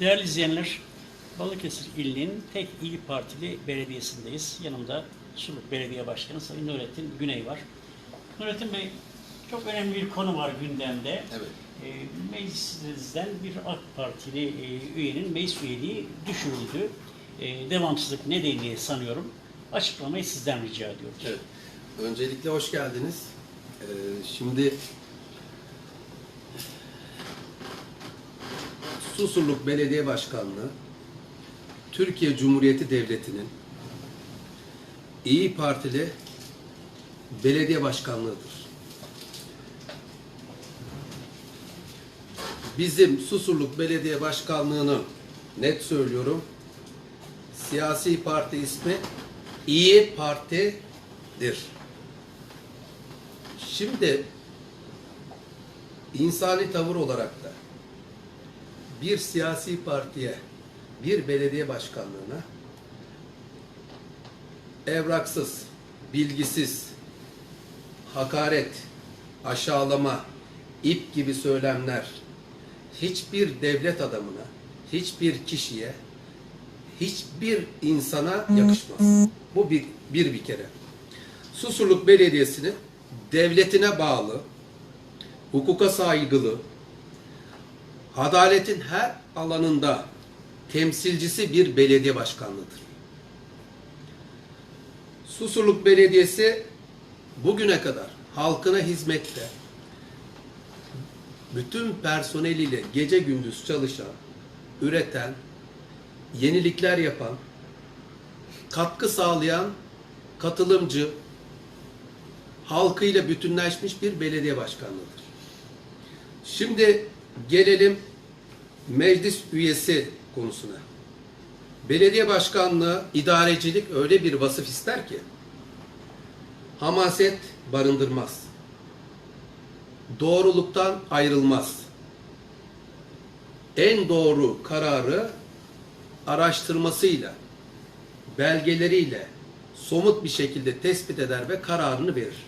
Değerli izleyenler, Balıkesir ilinin tek İyi Partili belediyesindeyiz. Yanımda Suluk Belediye Başkanı Sayın Nurettin Güney var. Nurettin Bey, çok önemli bir konu var gündemde. Evet. E, meclisinizden bir AK Partili e, üyenin meclis üyeliği düşürüldü. E, devamsızlık nedeniyle sanıyorum. Açıklamayı sizden rica ediyoruz. Evet. Öncelikle hoş geldiniz. Ee, şimdi Susurluk Belediye Başkanlığı Türkiye Cumhuriyeti Devleti'nin İyi Partili belediye başkanlığıdır. Bizim Susurluk Belediye Başkanlığı'nın net söylüyorum siyasi parti ismi İyi Parti'dir. Şimdi insani tavır olarak da bir siyasi partiye, bir belediye başkanlığına evraksız, bilgisiz, hakaret, aşağılama, ip gibi söylemler hiçbir devlet adamına, hiçbir kişiye, hiçbir insana yakışmaz. Bu bir, bir bir kere. Susurluk Belediyesi'nin devletine bağlı, hukuka saygılı, adaletin her alanında temsilcisi bir belediye başkanlığıdır. Susurluk Belediyesi bugüne kadar halkına hizmette bütün personeliyle gece gündüz çalışan, üreten, yenilikler yapan, katkı sağlayan, katılımcı, halkıyla bütünleşmiş bir belediye başkanlığıdır. Şimdi gelelim meclis üyesi konusuna. Belediye başkanlığı, idarecilik öyle bir vasıf ister ki hamaset barındırmaz. Doğruluktan ayrılmaz. En doğru kararı araştırmasıyla, belgeleriyle somut bir şekilde tespit eder ve kararını verir.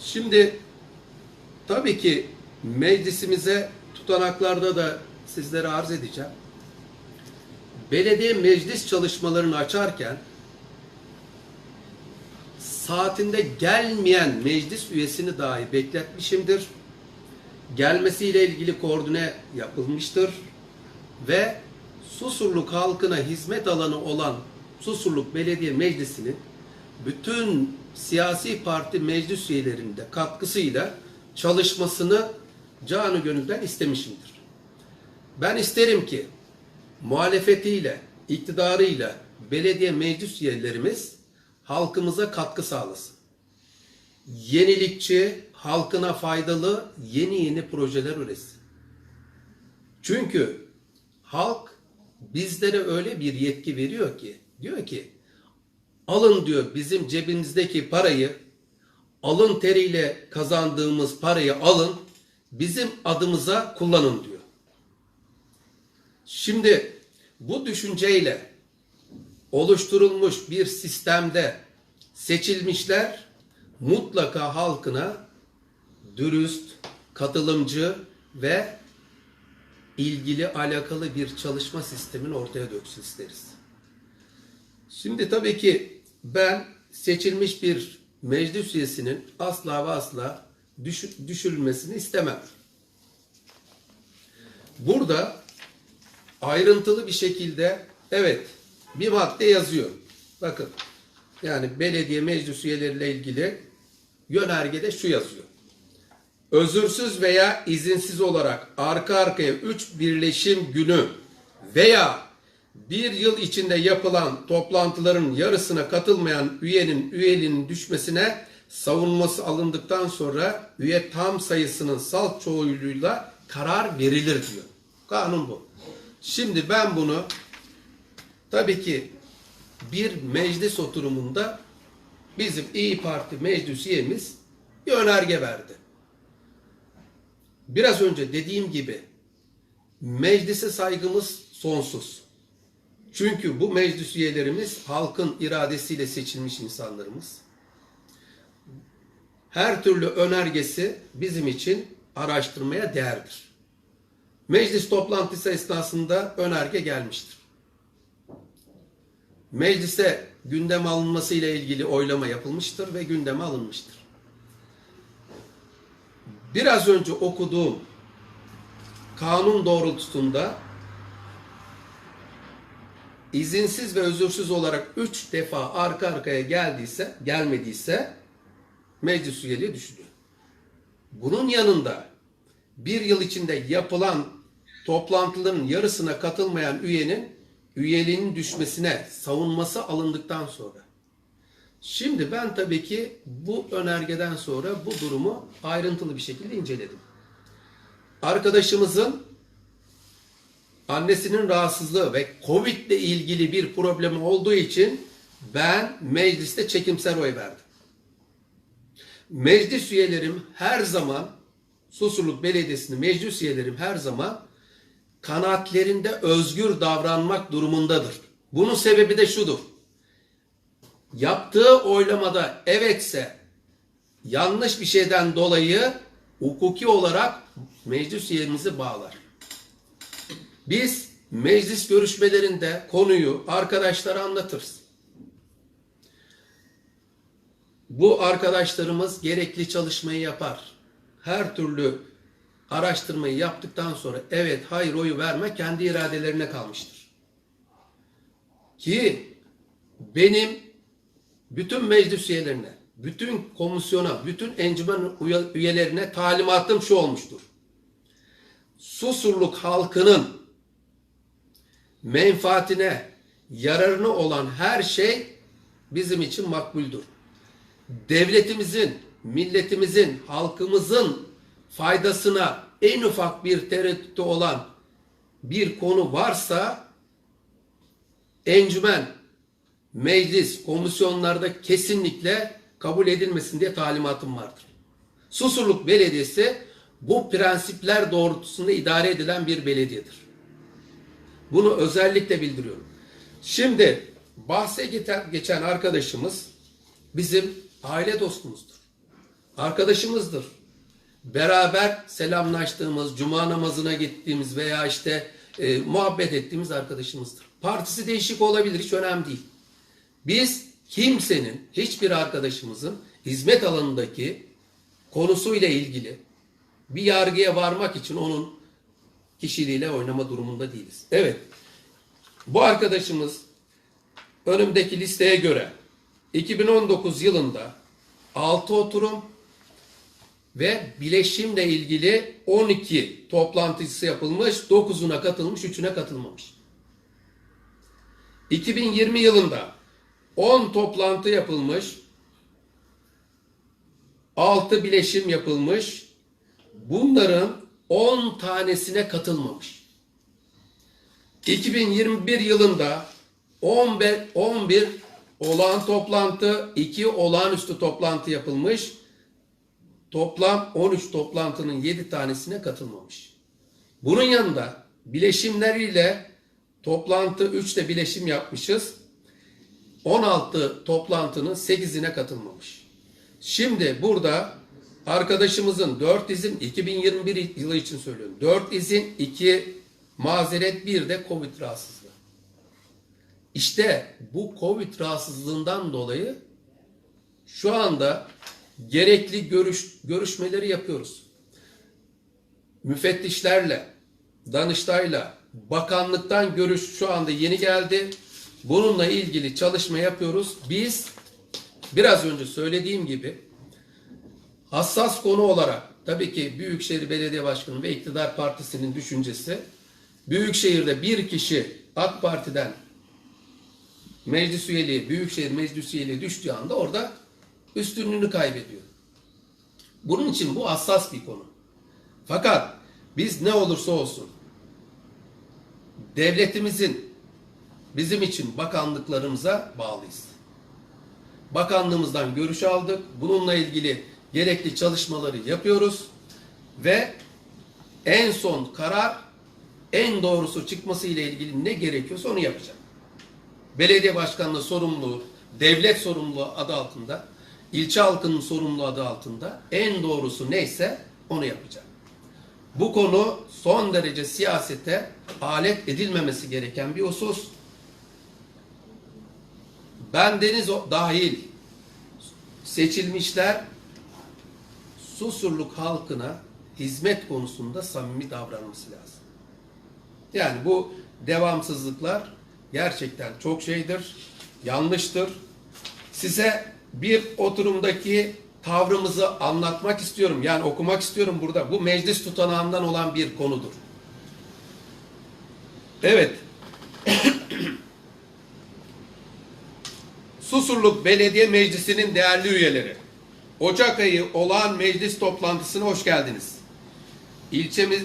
Şimdi tabii ki meclisimize tutanaklarda da sizlere arz edeceğim. Belediye meclis çalışmalarını açarken saatinde gelmeyen meclis üyesini dahi bekletmişimdir. Gelmesiyle ilgili koordine yapılmıştır ve Susurluk halkına hizmet alanı olan Susurluk Belediye Meclisi'nin bütün siyasi parti meclis üyelerinde katkısıyla çalışmasını canı gönülden istemişimdir. Ben isterim ki muhalefetiyle, iktidarıyla belediye meclis üyelerimiz halkımıza katkı sağlasın. Yenilikçi, halkına faydalı yeni yeni projeler üretsin. Çünkü halk bizlere öyle bir yetki veriyor ki diyor ki alın diyor bizim cebimizdeki parayı alın teriyle kazandığımız parayı alın bizim adımıza kullanın diyor. Şimdi bu düşünceyle oluşturulmuş bir sistemde seçilmişler mutlaka halkına dürüst, katılımcı ve ilgili alakalı bir çalışma sistemini ortaya döksün isteriz. Şimdi tabii ki ben seçilmiş bir meclis üyesinin asla ve asla düş- düşürülmesini istemem. Burada ayrıntılı bir şekilde evet bir madde yazıyor. Bakın yani belediye meclis üyeleriyle ilgili yönergede şu yazıyor özürsüz veya izinsiz olarak arka arkaya 3 birleşim günü veya bir yıl içinde yapılan toplantıların yarısına katılmayan üyenin üyeliğinin düşmesine savunması alındıktan sonra üye tam sayısının salt çoğunluğuyla karar verilir diyor. Kanun bu. Şimdi ben bunu tabii ki bir meclis oturumunda bizim İyi Parti meclis üyemiz bir önerge verdi. Biraz önce dediğim gibi meclise saygımız sonsuz. Çünkü bu meclis üyelerimiz halkın iradesiyle seçilmiş insanlarımız. Her türlü önergesi bizim için araştırmaya değerdir. Meclis toplantısı esnasında önerge gelmiştir. Meclise gündeme alınması ile ilgili oylama yapılmıştır ve gündeme alınmıştır. Biraz önce okuduğum kanun doğrultusunda izinsiz ve özürsüz olarak üç defa arka arkaya geldiyse, gelmediyse meclis üyeliği düşürüyor. Bunun yanında bir yıl içinde yapılan toplantıların yarısına katılmayan üyenin üyeliğinin düşmesine savunması alındıktan sonra. Şimdi ben tabii ki bu önergeden sonra bu durumu ayrıntılı bir şekilde inceledim. Arkadaşımızın annesinin rahatsızlığı ve Covid ile ilgili bir problemi olduğu için ben mecliste çekimser oy verdim. Meclis üyelerim her zaman Susurluk Belediyesi'nin meclis üyelerim her zaman kanaatlerinde özgür davranmak durumundadır. Bunun sebebi de şudur. Yaptığı oylamada evetse yanlış bir şeyden dolayı hukuki olarak meclis üyemizi bağlar. Biz meclis görüşmelerinde konuyu arkadaşlara anlatırız. Bu arkadaşlarımız gerekli çalışmayı yapar. Her türlü araştırmayı yaptıktan sonra evet hayır oyu verme kendi iradelerine kalmıştır. Ki benim bütün meclis üyelerine, bütün komisyona, bütün encümen üyelerine talimatım şu olmuştur. Susurluk halkının menfaatine, yararına olan her şey bizim için makbuldür. Devletimizin, milletimizin, halkımızın faydasına en ufak bir tereddütü olan bir konu varsa encümen, meclis, komisyonlarda kesinlikle kabul edilmesin diye talimatım vardır. Susurluk Belediyesi bu prensipler doğrultusunda idare edilen bir belediyedir. Bunu özellikle bildiriyorum. Şimdi bahse geçen, arkadaşımız bizim aile dostumuzdur. Arkadaşımızdır. Beraber selamlaştığımız, cuma namazına gittiğimiz veya işte e, muhabbet ettiğimiz arkadaşımızdır. Partisi değişik olabilir, hiç önemli değil. Biz kimsenin, hiçbir arkadaşımızın hizmet alanındaki konusuyla ilgili bir yargıya varmak için onun kişiliğiyle oynama durumunda değiliz. Evet, bu arkadaşımız önümdeki listeye göre 2019 yılında 6 oturum ve bileşimle ilgili 12 toplantısı yapılmış, 9'una katılmış, 3'üne katılmamış. 2020 yılında 10 toplantı yapılmış, 6 bileşim yapılmış, bunların 10 tanesine katılmamış. 2021 yılında 11, 11 olağan toplantı, 2 olağanüstü toplantı yapılmış. Toplam 13 toplantının 7 tanesine katılmamış. Bunun yanında bileşimleriyle toplantı 3'te bileşim yapmışız. 16 toplantının 8'ine katılmamış. Şimdi burada arkadaşımızın 4 izin 2021 yılı için söylüyorum. 4 izin 2 mazeret 1 de Covid rahatsızlığı. İşte bu Covid rahatsızlığından dolayı şu anda gerekli görüş, görüşmeleri yapıyoruz. Müfettişlerle, Danıştay'la, bakanlıktan görüş şu anda yeni geldi. Bununla ilgili çalışma yapıyoruz. Biz biraz önce söylediğim gibi hassas konu olarak tabii ki Büyükşehir Belediye Başkanı ve İktidar Partisi'nin düşüncesi Büyükşehir'de bir kişi AK Parti'den meclis üyeliği, Büyükşehir Meclis üyeliği düştüğü anda orada üstünlüğünü kaybediyor. Bunun için bu hassas bir konu. Fakat biz ne olursa olsun devletimizin bizim için bakanlıklarımıza bağlıyız. Bakanlığımızdan görüş aldık. Bununla ilgili gerekli çalışmaları yapıyoruz ve en son karar en doğrusu çıkması ile ilgili ne gerekiyorsa onu yapacağım. Belediye başkanlığı sorumluluğu, devlet sorumluluğu adı altında, ilçe halkının sorumluluğu adı altında en doğrusu neyse onu yapacağım. Bu konu son derece siyasete alet edilmemesi gereken bir husus. Ben deniz dahil seçilmişler Susurluk halkına hizmet konusunda samimi davranması lazım. Yani bu devamsızlıklar gerçekten çok şeydir, yanlıştır. Size bir oturumdaki tavrımızı anlatmak istiyorum. Yani okumak istiyorum burada. Bu meclis tutanağından olan bir konudur. Evet. Susurluk Belediye Meclisi'nin değerli üyeleri. Ocak ayı olağan meclis toplantısına hoş geldiniz. İlçemiz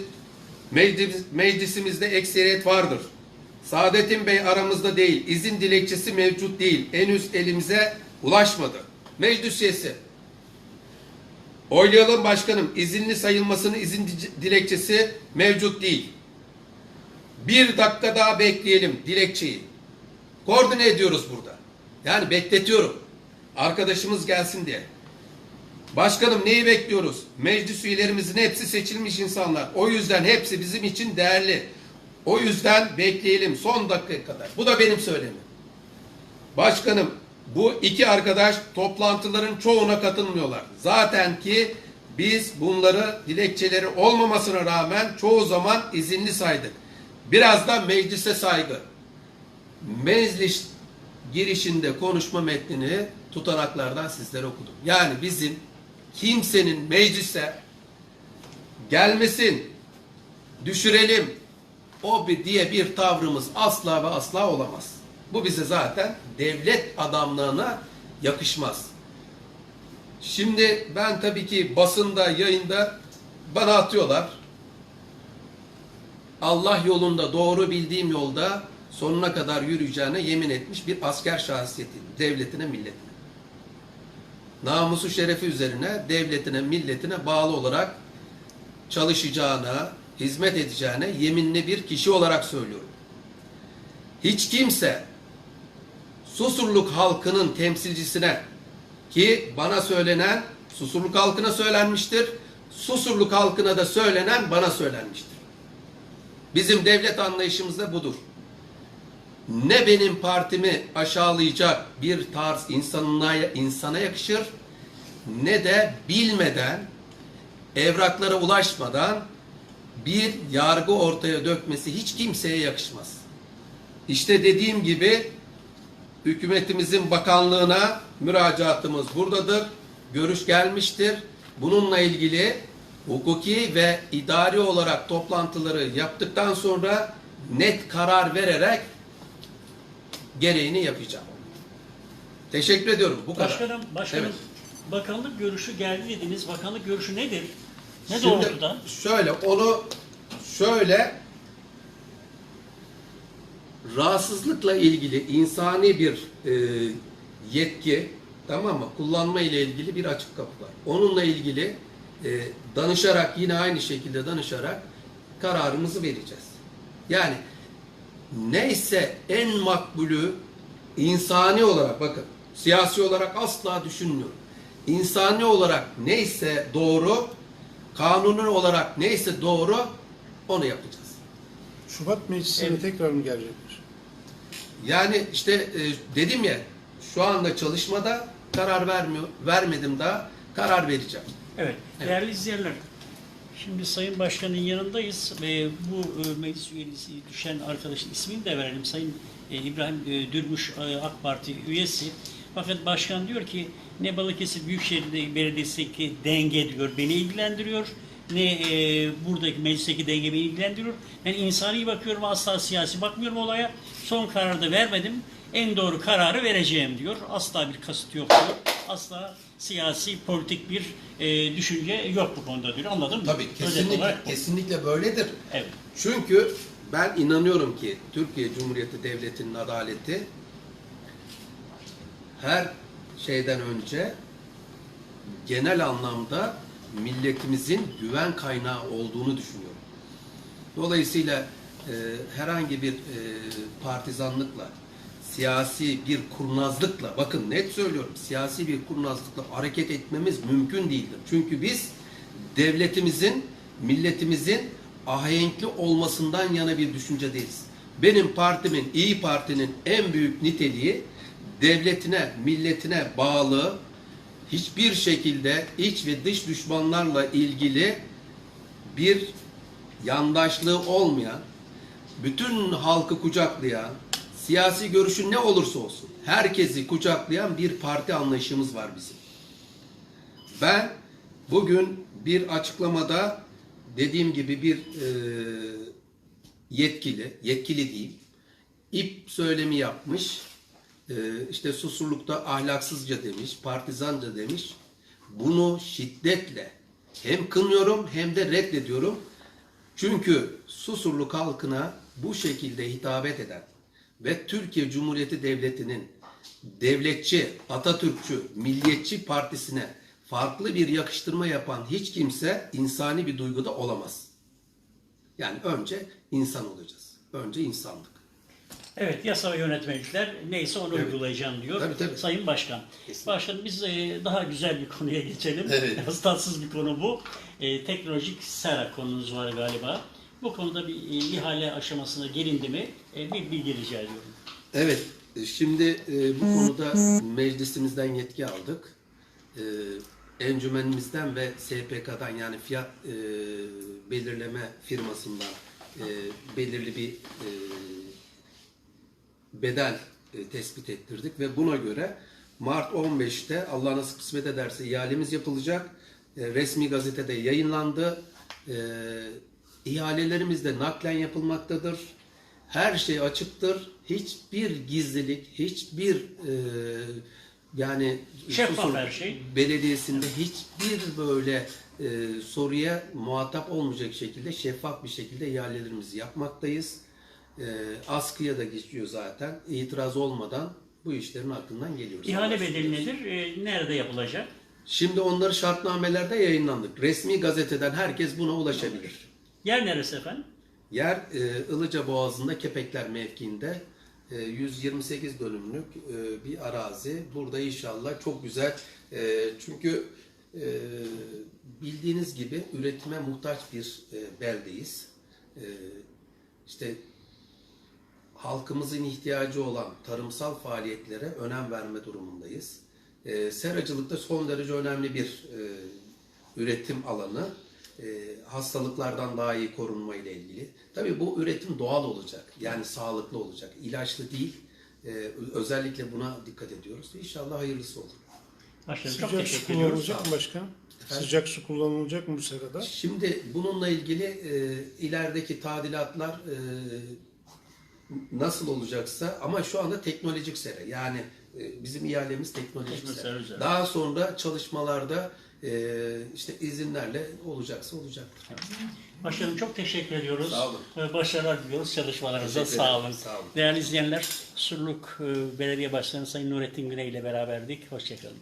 meclis, meclisimizde ekseriyet vardır. Saadettin Bey aramızda değil, izin dilekçesi mevcut değil, henüz elimize ulaşmadı. Meclis üyesi. Oylayalım başkanım, izinli sayılmasının izin di- dilekçesi mevcut değil. Bir dakika daha bekleyelim dilekçeyi. Koordine ediyoruz burada. Yani bekletiyorum. Arkadaşımız gelsin diye. Başkanım neyi bekliyoruz? Meclis üyelerimizin hepsi seçilmiş insanlar. O yüzden hepsi bizim için değerli. O yüzden bekleyelim son dakikaya kadar. Bu da benim söylemim. Başkanım bu iki arkadaş toplantıların çoğuna katılmıyorlar. Zaten ki biz bunları dilekçeleri olmamasına rağmen çoğu zaman izinli saydık. Biraz da meclise saygı. Meclis girişinde konuşma metnini tutanaklardan sizlere okudum. Yani bizim kimsenin meclise gelmesin, düşürelim, o bir diye bir tavrımız asla ve asla olamaz. Bu bize zaten devlet adamlığına yakışmaz. Şimdi ben tabii ki basında, yayında bana atıyorlar. Allah yolunda, doğru bildiğim yolda sonuna kadar yürüyeceğine yemin etmiş bir asker şahsiyeti, devletine, milletine. Namusu şerefi üzerine devletine, milletine bağlı olarak çalışacağına, hizmet edeceğine yeminli bir kişi olarak söylüyorum. Hiç kimse Susurluk halkının temsilcisine ki bana söylenen Susurluk halkına söylenmiştir. Susurluk halkına da söylenen bana söylenmiştir. Bizim devlet anlayışımız da budur. Ne benim partimi aşağılayacak bir tarz insanına, insana yakışır ne de bilmeden evraklara ulaşmadan bir yargı ortaya dökmesi hiç kimseye yakışmaz. İşte dediğim gibi hükümetimizin bakanlığına müracaatımız buradadır. Görüş gelmiştir. Bununla ilgili hukuki ve idari olarak toplantıları yaptıktan sonra net karar vererek gereğini yapacağım. Teşekkür ediyorum. Bu kadar. Başkanım, başkanım Evet. bakanlık görüşü geldi dediniz. Bakanlık görüşü nedir? Ne Şimdi doğrultuda? Şöyle onu şöyle rahatsızlıkla ilgili insani bir e, yetki tamam mı? Kullanma ile ilgili bir açık kapı var. Onunla ilgili e, danışarak yine aynı şekilde danışarak kararımızı vereceğiz. Yani neyse en makbulü insani olarak bakın siyasi olarak asla düşünmüyorum. İnsani olarak neyse doğru, kanuni olarak neyse doğru onu yapacağız. Şubat meclisine Evet. tekrar mı gelecekler? Yani işte e, dedim ya şu anda çalışmada karar vermiyor, vermedim daha karar vereceğim. Evet, Evet. değerli izleyenler. Şimdi Sayın Başkan'ın yanındayız ve bu e, meclis üyesi düşen arkadaşın ismini de verelim. Sayın e, İbrahim e, Dürmüş e, AK Parti üyesi. Fakat başkan diyor ki ne Balıkesir Büyükşehir Belediyesi'ndeki denge diyor beni ilgilendiriyor ne e, buradaki meclisteki denge beni ilgilendiriyor. Ben insani bakıyorum asla siyasi bakmıyorum olaya. Son kararı da vermedim. En doğru kararı vereceğim diyor. Asla bir kasıt yok diyor. Asla siyasi politik bir e, düşünce yok bu konuda diyor. Anladın mı? Tabii kesinlikle kesinlikle böyledir. Evet. Çünkü ben inanıyorum ki Türkiye Cumhuriyeti Devleti'nin adaleti her şeyden önce genel anlamda milletimizin güven kaynağı olduğunu düşünüyorum. Dolayısıyla e, herhangi bir e, partizanlıkla, siyasi bir kurnazlıkla, bakın net söylüyorum, siyasi bir kurnazlıkla hareket etmemiz mümkün değildir. Çünkü biz devletimizin milletimizin ahenkli olmasından yana bir düşüncedeyiz. Benim partimin, İyi Parti'nin en büyük niteliği devletine, milletine bağlı, hiçbir şekilde iç ve dış düşmanlarla ilgili bir yandaşlığı olmayan, bütün halkı kucaklayan, siyasi görüşü ne olursa olsun herkesi kucaklayan bir parti anlayışımız var bizim. Ben bugün bir açıklamada dediğim gibi bir e, yetkili, yetkili değil, ip söylemi yapmış, işte susurlukta ahlaksızca demiş, partizanca demiş. Bunu şiddetle hem kınıyorum hem de reddediyorum. Çünkü Susurluk halkına bu şekilde hitabet eden ve Türkiye Cumhuriyeti Devleti'nin devletçi, Atatürkçü, milliyetçi partisine farklı bir yakıştırma yapan hiç kimse insani bir duyguda olamaz. Yani önce insan olacağız. Önce insanlık. Evet, yasa ve yönetmelikler neyse onu Evet. uygulayacağım diyor Tabii, tabii. Sayın Başkan. Kesinlikle. Başkan biz e, daha güzel bir konuya geçelim. Evet. Tatsız bir konu bu. E, teknolojik sera konunuz var galiba. Bu konuda bir e, ihale aşamasına gelindi mi e, bir bilgi rica ediyorum. Evet, e, şimdi e, bu konuda meclisimizden yetki aldık. E, encümenimizden ve SPK'dan yani fiyat e, belirleme firmasından e, belirli bir e, bedel e, tespit ettirdik ve buna göre Mart 15'te Allah nasip kısmet ederse ihalemiz yapılacak. E, resmi gazetede yayınlandı. E, ihalelerimiz de naklen yapılmaktadır. Her şey açıktır. Hiçbir gizlilik, hiçbir e, yani Şeffaf her şey. Belediyesi'nde hiçbir böyle e, soruya muhatap olmayacak şekilde şeffaf bir şekilde ihalelerimizi yapmaktayız. E, askıya da geçiyor zaten. İtiraz olmadan bu işlerin hakkından geliyoruz. İhale bedeli nedir? E, nerede yapılacak? Şimdi onları şartnamelerde yayınlandık. Resmi gazeteden herkes buna ulaşabilir. Yer neresi efendim? Yer e, Ilıca Boğazı'nda Kepekler mevkiinde e, 128 dönümlük e, bir arazi. Burada inşallah çok güzel. E, çünkü e, bildiğiniz gibi üretime muhtaç bir e, beldeyiz. E, işte halkımızın ihtiyacı olan tarımsal faaliyetlere önem verme durumundayız. E, seracılıkta son derece önemli bir e, üretim alanı. E, hastalıklardan daha iyi korunma ile ilgili. Tabii bu üretim doğal olacak. Yani sağlıklı olacak. İlaçlı değil. E, özellikle buna dikkat ediyoruz. İnşallah hayırlısı olur. Başkanım çok Sıcak su teşekkür ediyoruz. kullanılacak mı başkan? Sıcak su kullanılacak mı bu serada? Şimdi bununla ilgili e, ilerideki tadilatlar e, nasıl olacaksa ama şu anda teknolojik sera yani e, bizim ihalemiz teknolojik Teknolojik sera üzerine. Daha sonra çalışmalarda e, işte izinlerle olacaksa olacaktır. Başkanım çok teşekkür ediyoruz. Sağ olun. Ee, Başarılar diliyoruz çalışmalarınıza. Teşekkür Sağ ederim. olun. Sağ olun. Değerli izleyenler, Surluk e, Belediye Başkanı Sayın Nurettin Güney ile beraberdik. Hoşçakalın.